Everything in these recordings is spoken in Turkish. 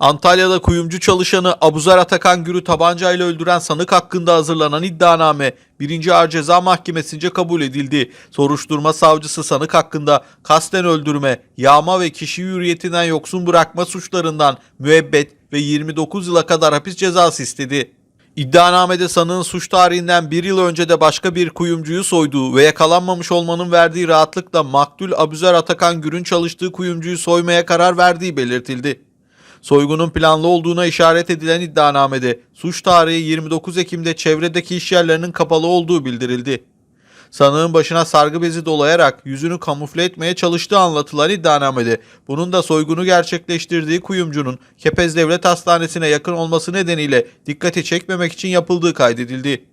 Antalya'da kuyumcu çalışanı Abuzer Atakan Gür'ü tabancayla öldüren sanık hakkında hazırlanan iddianame 1. Ağır Ceza Mahkemesi'nce kabul edildi. Soruşturma savcısı sanık hakkında kasten öldürme, yağma ve kişi hürriyetinden yoksun bırakma suçlarından müebbet ve 29 yıla kadar hapis cezası istedi. İddianamede sanığın suç tarihinden bir yıl önce de başka bir kuyumcuyu soyduğu ve yakalanmamış olmanın verdiği rahatlıkla maktul Abuzer Atakan Gür'ün çalıştığı kuyumcuyu soymaya karar verdiği belirtildi. Soygunun planlı olduğuna işaret edilen iddianamede suç tarihi 29 Ekim'de çevredeki iş yerlerinin kapalı olduğu bildirildi. Sanığın başına sargı bezi dolayarak yüzünü kamufle etmeye çalıştığı anlatılan iddianamede bunun da soygunu gerçekleştirdiği kuyumcunun Kepez Devlet Hastanesi'ne yakın olması nedeniyle dikkati çekmemek için yapıldığı kaydedildi.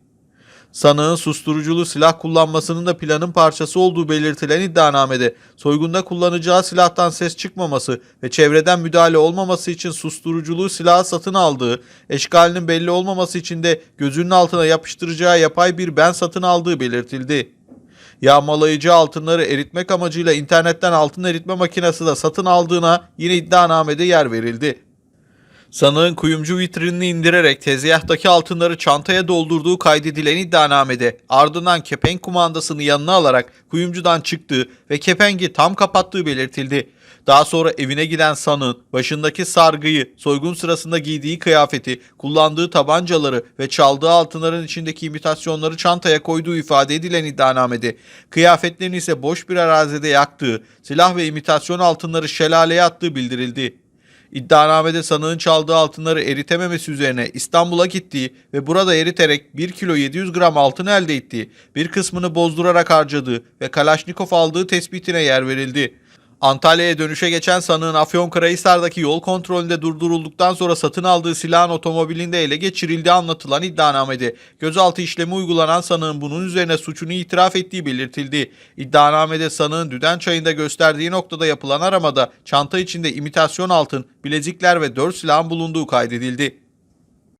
Sanığın susturuculu silah kullanmasının da planın parçası olduğu belirtilen iddianamede soygunda kullanacağı silahtan ses çıkmaması ve çevreden müdahale olmaması için susturuculu silahı satın aldığı, eşkalinin belli olmaması için de gözünün altına yapıştıracağı yapay bir ben satın aldığı belirtildi. Yağmalayıcı altınları eritmek amacıyla internetten altın eritme makinesi de satın aldığına yine iddianamede yer verildi. Sanığın kuyumcu vitrinini indirerek tezgahtaki altınları çantaya doldurduğu kaydedilen iddianamede ardından kepenk kumandasını yanına alarak kuyumcudan çıktığı ve kepengi tam kapattığı belirtildi. Daha sonra evine giden sanığın başındaki sargıyı, soygun sırasında giydiği kıyafeti, kullandığı tabancaları ve çaldığı altınların içindeki imitasyonları çantaya koyduğu ifade edilen iddianamede, kıyafetlerini ise boş bir arazide yaktığı, silah ve imitasyon altınları şelaleye attığı bildirildi. İddianamede sanığın çaldığı altınları eritememesi üzerine İstanbul'a gittiği ve burada eriterek 1 kilo 700 gram altın elde ettiği, bir kısmını bozdurarak harcadığı ve Kalaşnikov aldığı tespitine yer verildi. Antalya'ya dönüşe geçen sanığın Afyonkarahisar'daki yol kontrolünde durdurulduktan sonra satın aldığı silahın otomobilinde ele geçirildiği anlatılan iddianamede gözaltı işlemi uygulanan sanığın bunun üzerine suçunu itiraf ettiği belirtildi. İddianamede sanığın Düden Çayı'nda gösterdiği noktada yapılan aramada çanta içinde imitasyon altın, bilezikler ve 4 silahın bulunduğu kaydedildi.